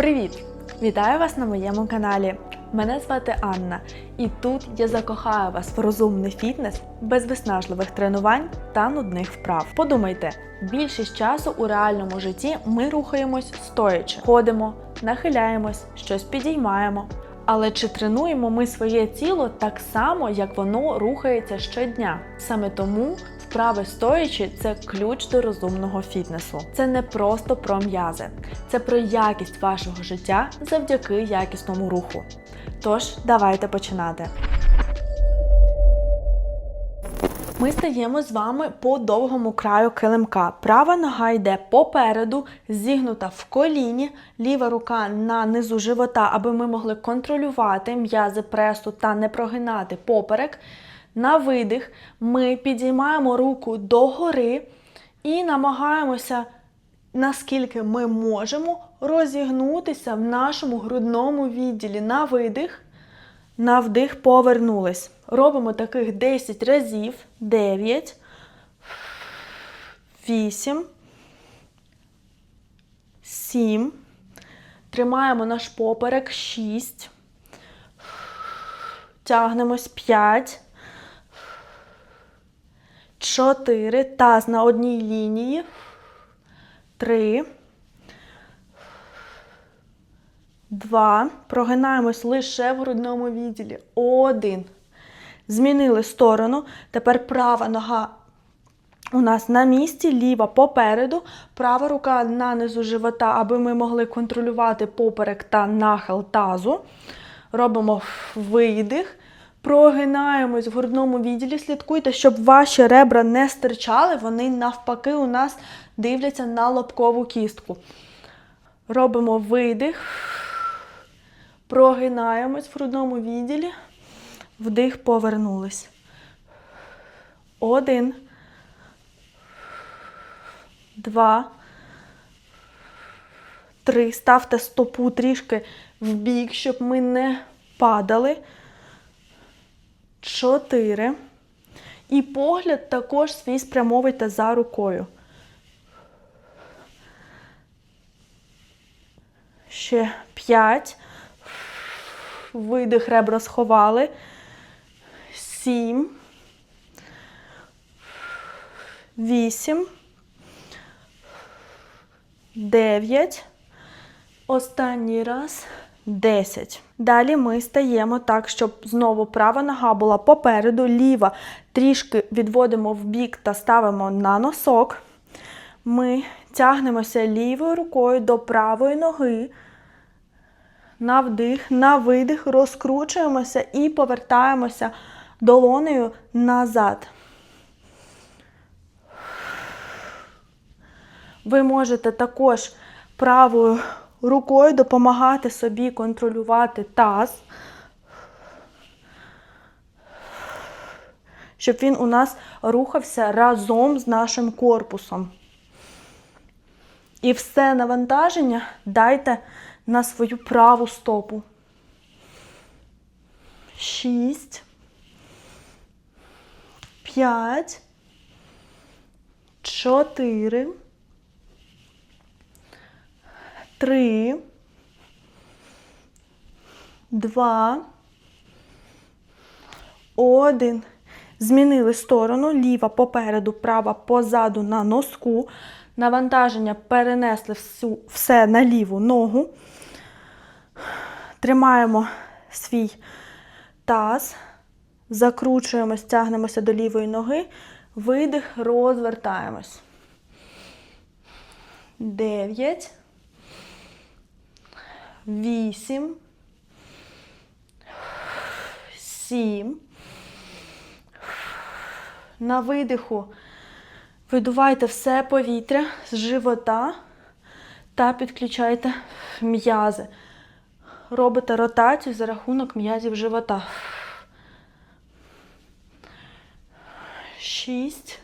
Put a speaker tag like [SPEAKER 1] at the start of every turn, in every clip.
[SPEAKER 1] Привіт! Вітаю вас на моєму каналі. Мене звати Анна, і тут я закохаю вас в розумний фітнес без виснажливих тренувань та нудних вправ. Подумайте, більшість часу у реальному житті ми рухаємось стоячи, ходимо, нахиляємось, щось підіймаємо. Але чи тренуємо ми своє тіло так само, як воно рухається щодня? Саме тому вправи стоячи це ключ до розумного фітнесу. Це не просто про м'язи, це про якість вашого життя завдяки якісному руху. Тож, давайте починати. Ми стаємо з вами по довгому краю килимка. Права нога йде попереду, зігнута в коліні, ліва рука на низу живота, аби ми могли контролювати м'язи пресу та не прогинати поперек. На видих ми підіймаємо руку догори і намагаємося, наскільки ми можемо, розігнутися в нашому грудному відділі. На видих. На вдих повернулись. Робимо таких 10 разів. 9, 8, 7. Тримаємо наш поперек 6. Тягнемось 5. 4. Таз на одній лінії. 3. Два. Прогинаємось лише в грудному відділі. Один. Змінили сторону. Тепер права нога у нас на місці, ліва попереду, права рука на низу живота, аби ми могли контролювати поперек та нахил тазу. Робимо видих. Прогинаємось в грудному відділі. Слідкуйте, щоб ваші ребра не стирчали, вони навпаки у нас дивляться на лобкову кістку. Робимо видих. Прогинаємось в грудному відділі. Вдих, повернулись. Один. Два. Три. Ставте стопу трішки в бік, щоб ми не падали. Чотири. І погляд також свій спрямовуйте за рукою. Ще п'ять. Видих ребра сховали. Сім. Вісім. Дев'ять. Останній раз. Десять. Далі ми стаємо так, щоб знову права нога була попереду, ліва трішки відводимо в бік та ставимо на носок. Ми тягнемося лівою рукою до правої ноги. На вдих, на видих, розкручуємося і повертаємося долонею назад. Ви можете також правою рукою допомагати собі контролювати таз, щоб він у нас рухався разом з нашим корпусом. І все навантаження дайте на свою праву стопу. Шість. П'ять. Чотири. Три. Два. Один. Змінили сторону. Ліва попереду, права позаду на носку. Навантаження перенесли всю, все на ліву ногу. Тримаємо свій таз, закручуємось, тягнемося до лівої ноги, видих, розвертаємось. Дев'ять. Вісім. Сім. На видиху видувайте все повітря з живота та підключайте м'язи. Робите ротацію за рахунок м'язів живота. Шість.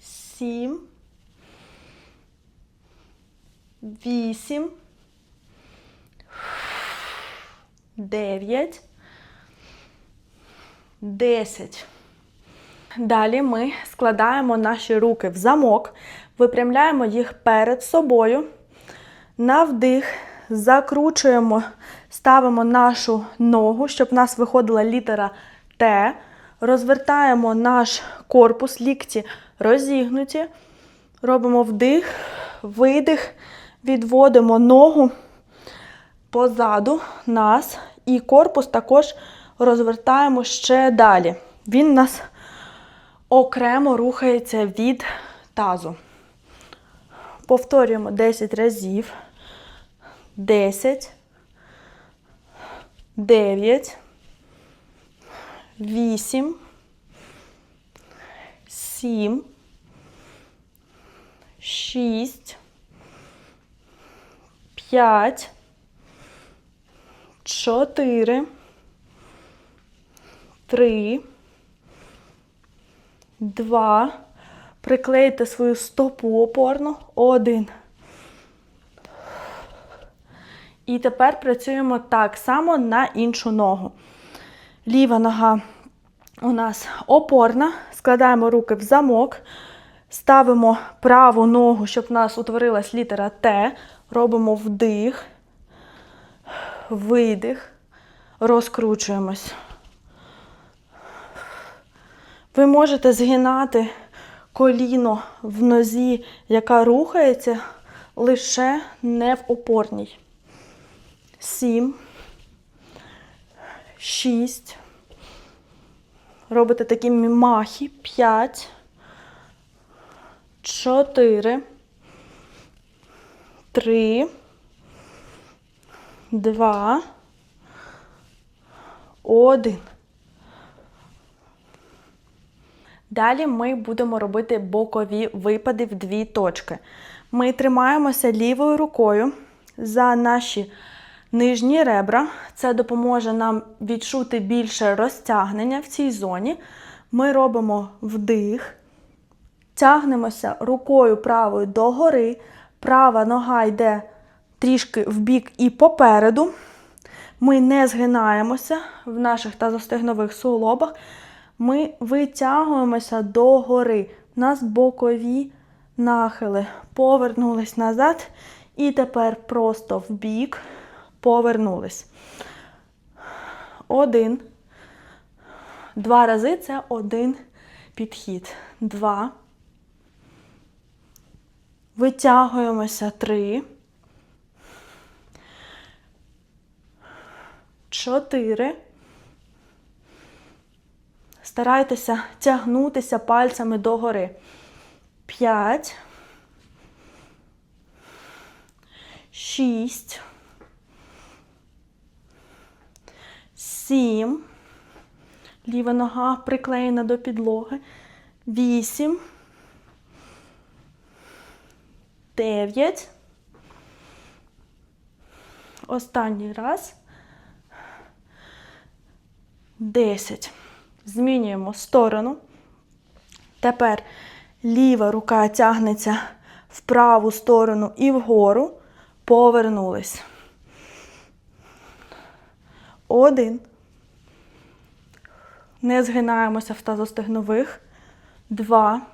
[SPEAKER 1] Сім. Вісім. Дев'ять. Десять. Далі ми складаємо наші руки в замок, випрямляємо їх перед собою. На вдих закручуємо, ставимо нашу ногу, щоб в нас виходила літера Т. Розвертаємо наш корпус, лікті розігнуті. Робимо вдих, видих, відводимо ногу позаду нас. І корпус також розвертаємо ще далі. Він нас окремо рухається від тазу. Повторюємо 10 разів. 10, 9, 8, 7, 6, 5, 4, 3, 2. Приклейте свою стопу опорну. Один. І тепер працюємо так само на іншу ногу. Ліва нога у нас опорна. Складаємо руки в замок. Ставимо праву ногу, щоб в нас утворилась літера Т. Робимо вдих, видих, розкручуємось. Ви можете згинати коліно в нозі, яка рухається, лише не в опорній. Сім. Шість. Робите такі махи. П'ять. Чотири. Три. Два. Один. Далі ми будемо робити бокові випади в дві точки. Ми тримаємося лівою рукою за наші нижні ребра. Це допоможе нам відчути більше розтягнення в цій зоні. Ми робимо вдих, тягнемося рукою правою догори. Права нога йде трішки вбік і попереду. Ми не згинаємося в наших тазостегнових суглобах. Ми витягуємося догори. У нас бокові нахили. Повернулись назад. І тепер просто вбік повернулись. Один. Два рази це один підхід. Два. Витягуємося. Три. Чотири. Старайтеся тягнутися пальцями догори. П'ять. Шість. Сім. Ліва нога приклеєна до підлоги. Вісім. Дев'ять. Останній раз. Десять. Змінюємо сторону. Тепер ліва рука тягнеться в праву сторону і вгору. Повернулись. Один. Не згинаємося в тазостегнових. Два.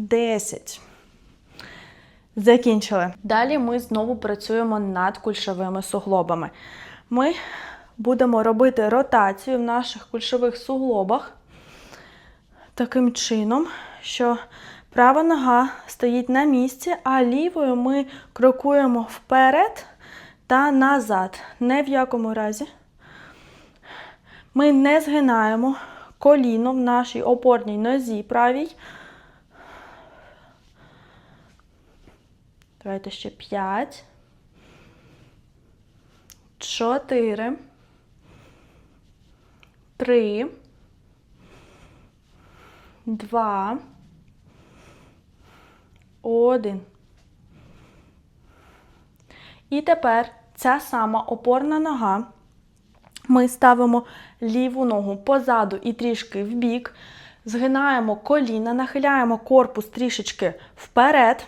[SPEAKER 1] Десять. Закінчили. Далі ми знову працюємо над кульшовими суглобами. Ми будемо робити ротацію в наших кульшових суглобах таким чином, що права нога стоїть на місці, а лівою ми крокуємо вперед та назад. Не в якому разі. Ми не згинаємо коліно в нашій опорній нозі правій. Давайте ще 5. 4. 3. 2. Один. І тепер ця сама опорна нога. Ми ставимо ліву ногу позаду і трішки вбік. Згинаємо коліна, нахиляємо корпус трішечки вперед.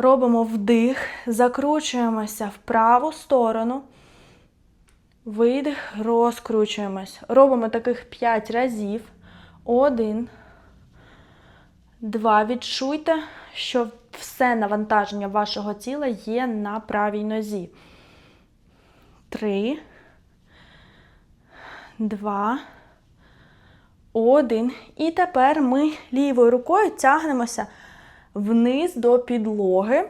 [SPEAKER 1] Робимо вдих, закручуємося в праву сторону. Видих, розкручуємось. Робимо таких 5 разів. Один. Два. Відчуйте, що все навантаження вашого тіла є на правій нозі. Три. Два. Один. І тепер ми лівою рукою тягнемося вниз до підлоги.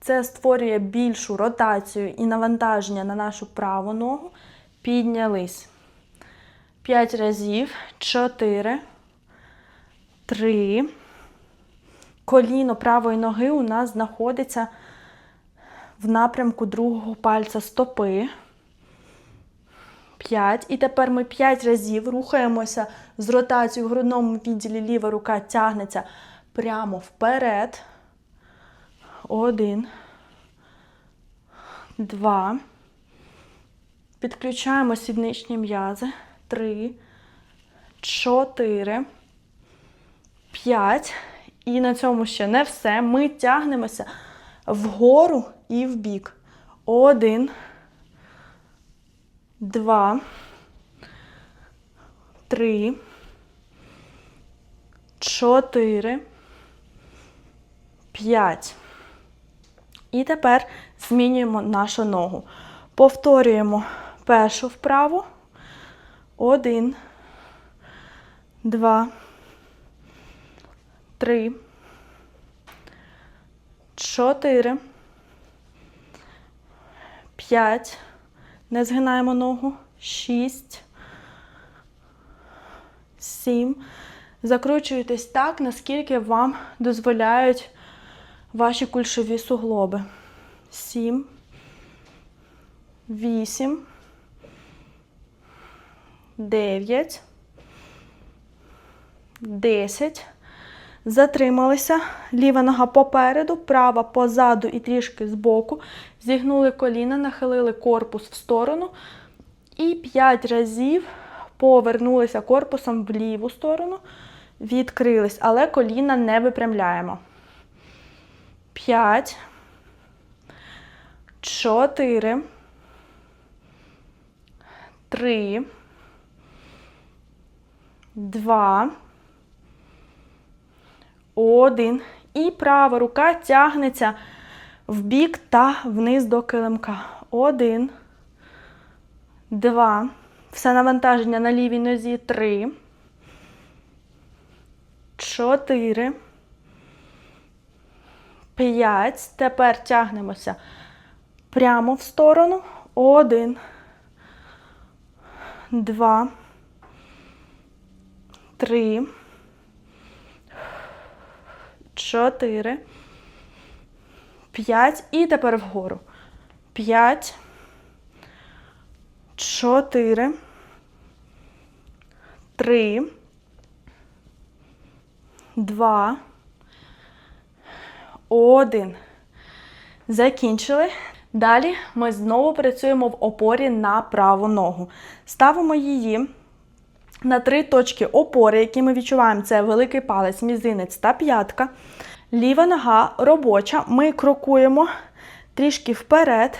[SPEAKER 1] Це створює більшу ротацію і навантаження на нашу праву ногу. Піднялись. П'ять разів. Чотири. Три. Коліно правої ноги у нас знаходиться в напрямку другого пальця стопи. 5. І тепер ми 5 разів рухаємося з ротацією в грудному відділі ліва рука тягнеться прямо вперед. Один. Два. Підключаємо сідничні м'язи. Три. Чотири. П'ять. І на цьому ще не все. Ми тягнемося вгору і вбік. Один. Два. Три. Чотири. П'ять. І тепер змінюємо нашу ногу. Повторюємо першу вправу. Один. Два. Три. Чотири. П'ять. Не згинаємо ногу. Шість. Сім. Закручуйтесь так, наскільки вам дозволяють ваші кульшові суглоби. Сім. Вісім. Дев'ять. Десять. Затрималися. Ліва нога попереду, права позаду і трішки збоку. Зігнули коліна, нахилили корпус в сторону. І 5 разів повернулися корпусом в ліву сторону. Відкрились, але коліна не випрямляємо. 5. 4. 3. 2. Один. І права рука тягнеться в бік та вниз до килимка. Один. Два. Все навантаження на лівій нозі. Три. Чотири. П'ять. Тепер тягнемося прямо в сторону. Один. Два. Три. Чотири. П'ять. І тепер вгору. П'ять. Чотири. Три. Два. Один. Закінчили. Далі ми знову працюємо в опорі на праву ногу. Ставимо її на три точки опори, які ми відчуваємо, це великий палець, мізинець та п'ятка. Ліва нога робоча. Ми крокуємо трішки вперед.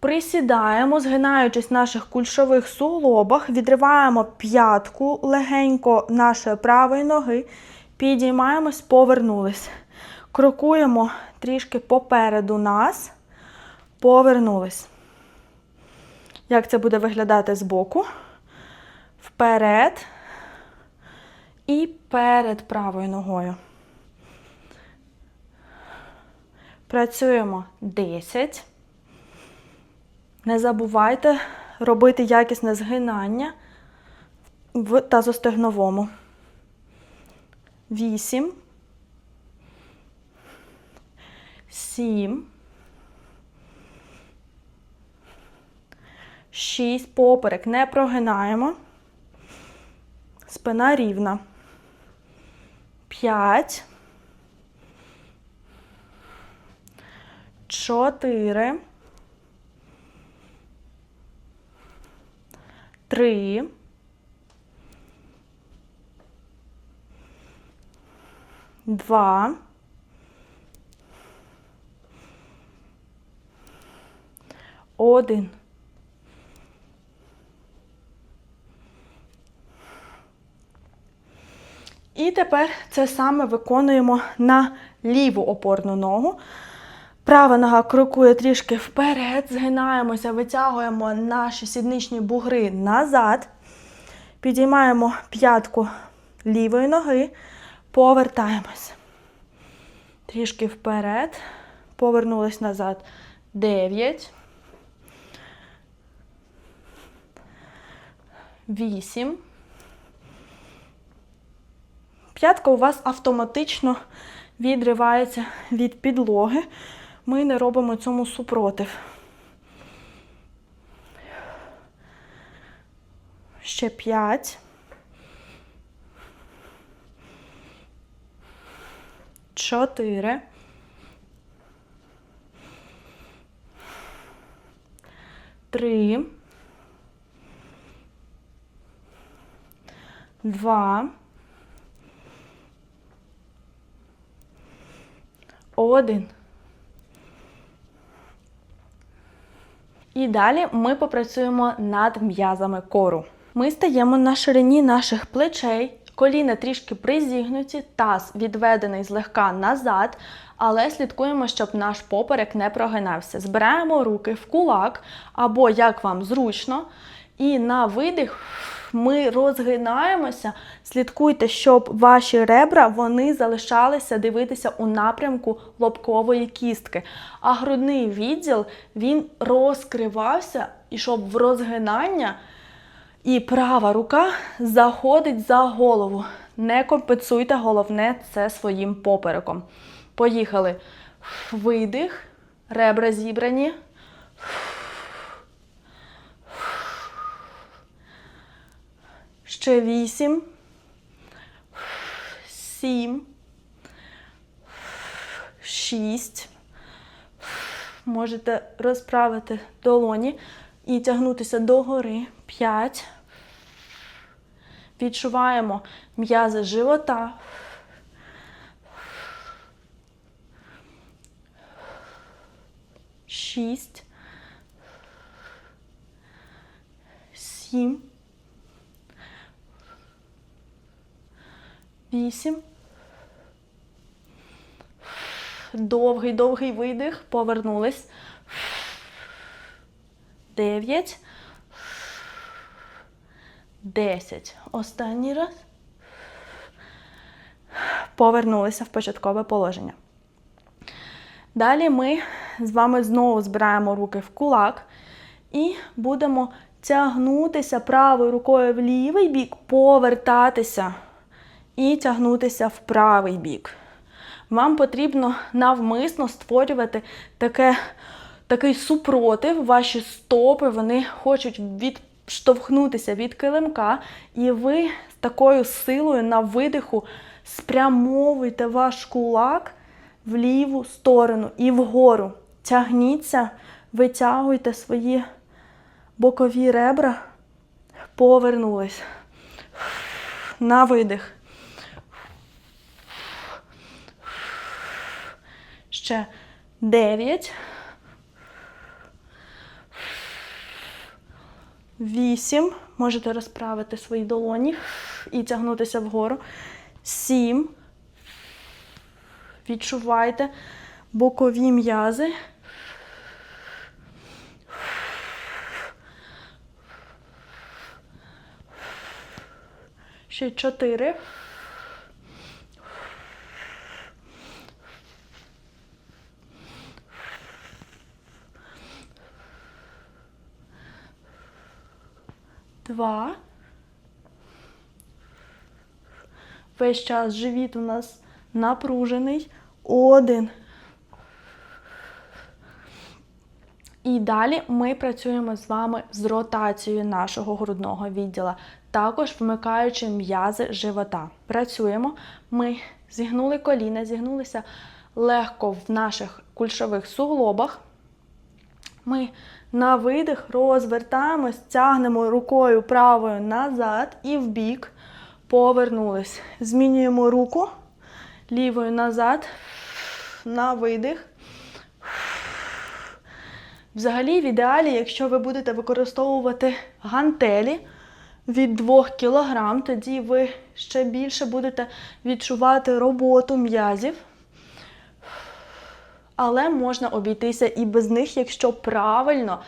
[SPEAKER 1] Присідаємо, згинаючись в наших кульшових суглобах, відриваємо п'ятку легенько нашої правої ноги, підіймаємось, повернулись. Крокуємо трішки попереду нас, повернулись. Як це буде виглядати збоку? Вперед і перед правою ногою. Працюємо 10. Не забувайте робити якісне згинання в тазостегновому. 8. 7. 6. Поперек не прогинаємо. Спина рівна. 5. чотири, три, два, один. І тепер це саме виконуємо на ліву опорну ногу. Права нога крокує трішки вперед, згинаємося, витягуємо наші сідничні бугри назад. Підіймаємо п'ятку лівої ноги, повертаємось. Трішки вперед. Повернулись назад. Дев'ять. Вісім. П'ятка у вас автоматично відривається від підлоги. Ми не робимо цьому супротив. Ще п'ять. Чотири. Три. Два. Один. І далі ми попрацюємо над м'язами кору. Ми стаємо на ширині наших плечей, коліна трішки призігнуті, таз відведений злегка назад, але слідкуємо, щоб наш поперек не прогинався. Збираємо руки в кулак або як вам зручно. І на видих ми розгинаємося. Слідкуйте, щоб ваші ребра вони залишалися дивитися у напрямку лобкової кістки. А грудний відділ він розкривався, щоб в розгинання. І права рука заходить за голову. Не компенсуйте, головне це своїм попереком. Поїхали. Видих, ребра зібрані. Ще вісім. Сім. Шість. Можете розправити долоні і тягнутися догори. П'ять. Відчуваємо м'язи живота. Шість. Сім. Вісім. Довгий, довгий видих. Повернулись. Дев'ять. Десять. Останній раз. Повернулися в початкове положення. Далі ми з вами знову збираємо руки в кулак і будемо тягнутися правою рукою в лівий бік, повертатися і тягнутися в правий бік. Вам потрібно навмисно створювати таке, такий супротив. Ваші стопи вони хочуть відштовхнутися від килимка, і ви з такою силою на видиху спрямовуйте ваш кулак в ліву сторону і вгору. Тягніться, витягуйте свої бокові ребра, повернулись. На видих. Ще дев'ять. Вісім. Можете розправити свої долоні і тягнутися вгору. Сім. Відчувайте бокові м'язи. Ще чотири. Два. Весь час живіт у нас напружений. Один. І далі ми працюємо з вами з ротацією нашого грудного відділа, також вмикаючи м'язи живота. Працюємо. Ми зігнули коліна, зігнулися легко в наших кульшових суглобах. Ми на видих розвертаємось, тягнемо рукою правою назад і в бік. Повернулись. Змінюємо руку лівою назад, на видих. Взагалі, в ідеалі, якщо ви будете використовувати гантелі від 2 кг, тоді ви ще більше будете відчувати роботу м'язів. Але можна обійтися і без них, якщо правильно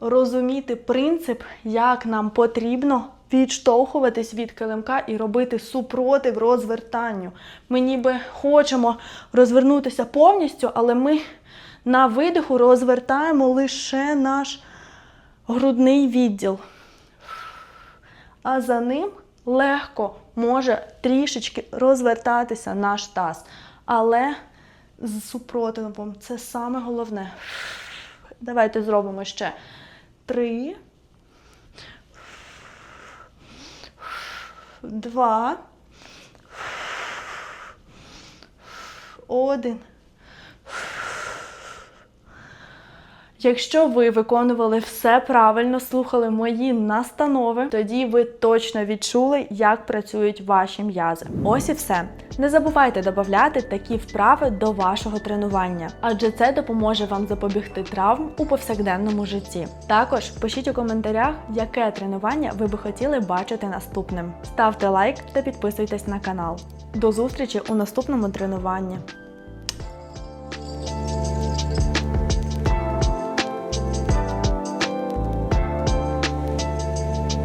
[SPEAKER 1] розуміти принцип, як нам потрібно відштовхуватись від килимка і робити супротив розвертанню. Ми ніби хочемо розвернутися повністю, але ми на видиху розвертаємо лише наш грудний відділ. А за ним легко може трішечки розвертатися наш таз. Але з супротивом це саме головне. Давайте зробимо ще три. Два. Один. Якщо ви виконували все правильно, слухали мої настанови, тоді ви точно відчули, як працюють ваші м'язи. Ось і все. Не забувайте додати такі вправи до вашого тренування, адже це допоможе вам запобігти травм у повсякденному житті. Також пишіть у коментарях, яке тренування ви би хотіли бачити наступним. Ставте лайк та підписуйтесь на канал. До зустрічі у наступному тренуванні.